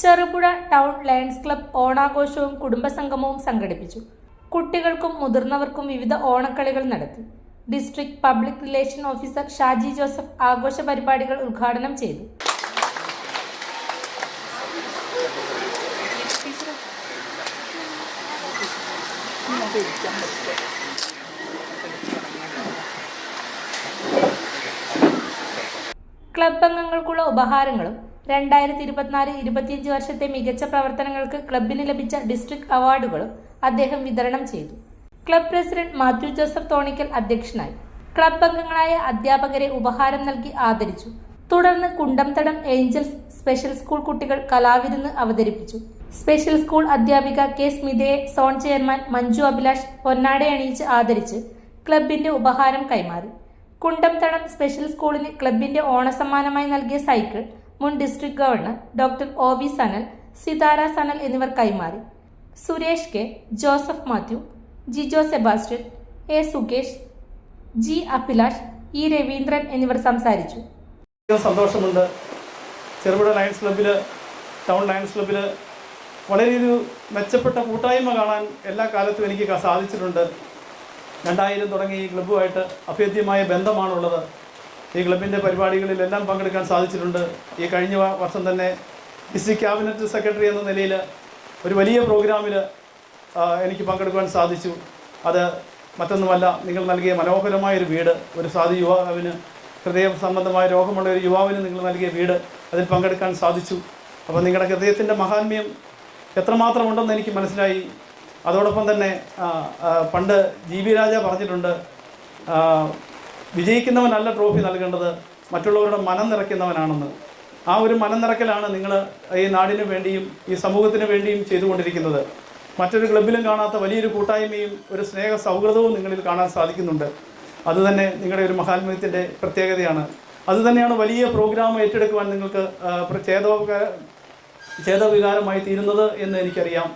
Cherupuzha town lions club ഓണാഘോഷവും കുടുംബസംഗമവും സംഘടിപ്പിച്ചു. കുട്ടികൾക്കും മുതിർന്നവർക്കും വിവിധ ഓണക്കളികൾ നടത്തി. District public relation officer Shaji Joseph ആഘോഷ പരിപാടികൾ ഉദ്ഘാടനം ചെയ്തു. ക്ലബ് അംഗങ്ങൾക്കുള്ള ഉപഹാരങ്ങളും രണ്ടായിരത്തി ഇരുപത്തിനാല് ഇരുപത്തിയഞ്ച് വർഷത്തെ മികച്ച പ്രവർത്തനങ്ങൾക്ക് ക്ലബിന് ലഭിച്ച ഡിസ്ട്രിക്ട് അവാർഡുകളും അദ്ദേഹം വിതരണം ചെയ്തു. ക്ലബ് പ്രസിഡന്റ് മാത്യു ജോസഫ് തോണിക്കൽ അധ്യക്ഷനായി. ക്ലബ് അംഗങ്ങളായ അധ്യാപകരെ ഉപഹാരം നൽകി ആദരിച്ചു. തുടർന്ന് കുണ്ടംതടം ഏഞ്ചൽസ് സ്പെഷ്യൽ സ്കൂൾ കുട്ടികൾ കലാവിരുന്ന് അവതരിപ്പിച്ചു. സ്പെഷ്യൽ സ്കൂൾ അധ്യാപിക കെ സ്മിതയെ സോൺ ചെയർമാൻ മഞ്ജു അഭിലാഷ് പൊന്നാട അണിയിച്ച് ആദരിച്ച് ക്ലബിന്റെ ഉപഹാരം കൈമാറി. കുണ്ടംതടം സ്പെഷ്യൽ സ്കൂളിന് ക്ലബിന്റെ ഓണസമ്മാനമായി നൽകിയ സൈക്കിൾ മുൻ district governor doctor O V Sanal Sithara Sanal എന്നിവർ കൈമാറി. Suresh K Joseph Mathew Jijo Sebastian A Sukesh G Abhilash E Raveendran എന്നിവർ സംസാരിച്ചു. സന്തോഷമുണ്ട്. ചെറുപുഴ ലയൺസ് ക്ലബ്ബിൽ ടൗൺ ലയൺസ് വളരെ ഒരു മെച്ചപ്പെട്ട കൂട്ടായ്മ കാണാൻ എല്ലാ കാലത്തും എനിക്ക് സാധിച്ചിട്ടുണ്ട്. രണ്ടായിരം തുടങ്ങി ഈ ക്ലബ്ബുമായിട്ട് അഭേദ്യമായ ബന്ധമാണുള്ളത്. ഈ ക്ലബിന്റെ പരിപാടികളിലെല്ലാം പങ്കെടുക്കാൻ സാധിച്ചിട്ടുണ്ട്. ഈ കഴിഞ്ഞ വർഷം തന്നെ ഡിസ്ട്രിക്ട് ക്യാബിനറ്റ് സെക്രട്ടറി എന്ന നിലയിൽ ഒരു വലിയ പ്രോഗ്രാമിൽ എനിക്ക് പങ്കെടുക്കുവാൻ സാധിച്ചു. അത് മറ്റൊന്നുമല്ല നിങ്ങൾ നൽകിയ മനോഹരമായ ഒരു വീട് ഒരു സാധു യുവാവിന് ഹൃദയ സംബന്ധമായ രോഗമുള്ള ഒരു യുവാവിന് നിങ്ങൾ നൽകിയ വീട് അതിൽ പങ്കെടുക്കാൻ സാധിച്ചു. അപ്പോൾ നിങ്ങളുടെ ഹൃദയത്തിന്റെ മഹാത്മ്യം എത്രമാത്രം ഉണ്ടെന്ന് എനിക്ക് മനസ്സിലായി. അതോടൊപ്പം തന്നെ പണ്ട് ജി വി രാജ പറഞ്ഞിട്ടുണ്ട് വിജയിക്കുന്നവനല്ല ട്രോഫി നൽകേണ്ടത് മറ്റുള്ളവരുടെ മനം നിറയ്ക്കുന്നവനാണെന്ന്. ആ ഒരു മനം നിറക്കലാണ് നിങ്ങൾ ഈ നാടിനു വേണ്ടിയും ഈ സമൂഹത്തിന് വേണ്ടിയും ചെയ്തുകൊണ്ടിരിക്കുന്നത്. മറ്റൊരു ക്ലബിലും കാണാത്ത വലിയൊരു കൂട്ടായ്മയും ഒരു സ്നേഹ സൗഹൃദവും നിങ്ങളിൽ കാണാൻ സാധിക്കുന്നുണ്ട്. അതുതന്നെ നിങ്ങളുടെ ഒരു മഹാത്മ്യത്തിന്റെ പ്രത്യേകതയാണ്. അതുതന്നെയാണ് വലിയ പ്രോഗ്രാം ഏറ്റെടുക്കുവാൻ നിങ്ങൾക്ക് ചേതോപകാര ചേതവികാരമായി തീരുന്നത് എന്ന് എനിക്കറിയാം.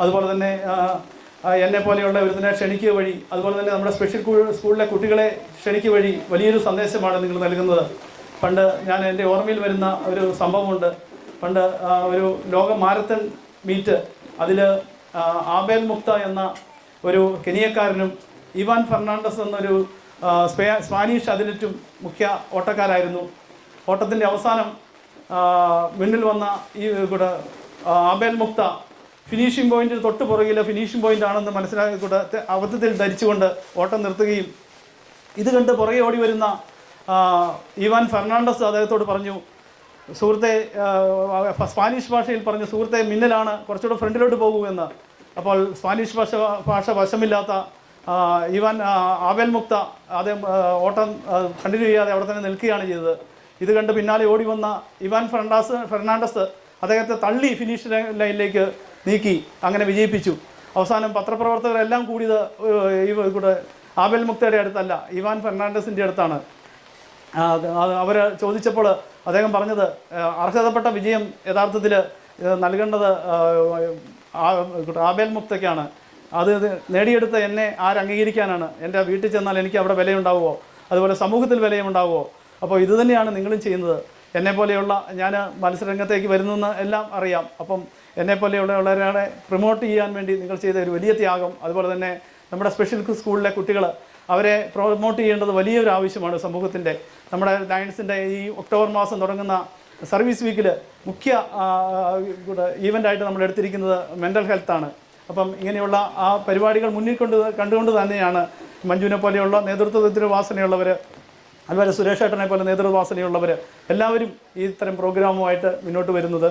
അതുപോലെ തന്നെ എന്നെ പോലെയുള്ള ഒരുതിനെ ക്ഷണിക്കുക വഴി അതുപോലെ തന്നെ നമ്മുടെ സ്പെഷ്യൽ സ്കൂളിലെ കുട്ടികളെ ക്ഷണിക്കുക വഴി വലിയൊരു സന്ദേശമാണ് നിങ്ങൾ നൽകുന്നത്. പണ്ട് ഞാൻ എന്റെ ഓർമ്മയിൽ വരുന്ന ഒരു സംഭവമുണ്ട്. പണ്ട് ഒരു ലോക മാരത്തൺ മീറ്റ് അതിൽ ആബേൽ മുക്ത എന്ന ഒരു കെനിയക്കാരനും ഇവാൻ ഫെർണാണ്ടസ് എന്നൊരു സ്പേ- സ്പാനിഷ് അതിലറ്റും മുഖ്യ ഓട്ടക്കാരായിരുന്നു. ഓട്ടത്തിന്റെ അവസാനം മുന്നിൽ വന്ന ഈ കൂടെ ആബേൽ മുക്ത ഫിനിഷിംഗ് പോയിന്റ് തൊട്ട് പുറകിൽ ഫിനിഷിംഗ് പോയിന്റ് ആണെന്ന് മനസ്സിലാക്കി കൂടെ തെ- അബദ്ധത്തിൽ ധരിച്ചുകൊണ്ട് ഓട്ടം നിർത്തുകയും ഇത് കണ്ട് പുറകെ ഓടി വരുന്ന ഇവാൻ ഫെർണാണ്ടസ് അദ്ദേഹത്തോട് പറഞ്ഞു സുഹൃത്തെ സ്പാനിഷ് ഭാഷയിൽ പറഞ്ഞു സുഹൃത്തെ മിന്നലാണ് കുറച്ചുകൂടെ ഫ്രണ്ടിലോട്ട് പോകൂ എന്ന്. അപ്പോൾ സ്പാനിഷ് ഭാഷ ഭാഷ വശമില്ലാത്ത ഇവാൻ ആ, ആബേൽ മുക്ത അദ്ദേഹം ഓട്ടം കണ്ടിന്യൂ ചെയ്യാതെ അവിടെ തന്നെ നിൽക്കുകയാണ് ചെയ്തത്. ഇത് കണ്ട് പിന്നാലെ ഓടി വന്ന ഇവാൻ ഫെർണാസ് ഫെർണാണ്ടസ് അദ്ദേഹത്തെ തള്ളി ഫിനിഷ് ലൈനിലേക്ക് നീക്കി അങ്ങനെ വിജയിപ്പിച്ചു. അവസാനം പത്രപ്രവർത്തകരെല്ലാം കൂടിയത് ഈ കൂടെ ആബൽ മുക്തയുടെ അടുത്തല്ല ഇവാൻ ഫെർണാണ്ടസിന്റെ അടുത്താണ്. അവർ ചോദിച്ചപ്പോൾ അദ്ദേഹം പറഞ്ഞത് അർഹതപ്പെട്ട വിജയം യഥാർത്ഥത്തിൽ നൽകേണ്ടത് ആബേൽ മുക്തയ്ക്കാണ്. അത് നേടിയെടുത്ത എന്നെ ആരംഗീകരിക്കാനാണ് എന്റെ വീട്ടിൽ ചെന്നാൽ എനിക്ക് അവിടെ വിലയുണ്ടാവുമോ? അതുപോലെ സമൂഹത്തിൽ വിലയുണ്ടാവുമോ അപ്പോൾ ഇതുതന്നെയാണ് നിങ്ങളും ചെയ്യുന്നത്. എന്നെ പോലെയുള്ള ഞാൻ മത്സരരംഗത്തേക്ക് വരുന്നെന്ന് എല്ലാം അറിയാം. അപ്പം എന്നെ പോലെയുള്ളവരെ പ്രൊമോട്ട് ചെയ്യാൻ വേണ്ടി നിങ്ങൾ ചെയ്ത ഒരു വലിയ ത്യാഗം. അതുപോലെ തന്നെ നമ്മുടെ സ്പെഷ്യൽ സ്കൂളിലെ കുട്ടികൾ അവരെ പ്രൊമോട്ട് ചെയ്യേണ്ടത് വലിയൊരു ആവശ്യമാണ് സമൂഹത്തിന്റെ. നമ്മുടെ ലയൺസിന്റെ ഈ ഒക്ടോബർ മാസം തുടങ്ങുന്ന സർവീസ് വീക്കിൽ മുഖ്യ ഈവന്റായിട്ട് നമ്മൾ എടുത്തിരിക്കുന്നത് മെന്റൽ ഹെൽത്താണ് അപ്പം ഇങ്ങനെയുള്ള ആ പരിപാടികൾ മുന്നിൽ കൊണ്ട് കണ്ടുകൊണ്ട് തന്നെയാണ് മഞ്ജുവിനെ പോലെയുള്ള നേതൃത്വത്തിന് വാസനയുള്ളവർ അതുപോലെ സുരേഷ് ഏട്ടനെ പോലെ നേതൃത്വ വാസനയുള്ളവർ എല്ലാവരും ഈ ഇത്തരം പ്രോഗ്രാമുമായിട്ട് മുന്നോട്ട് വരുന്നത്.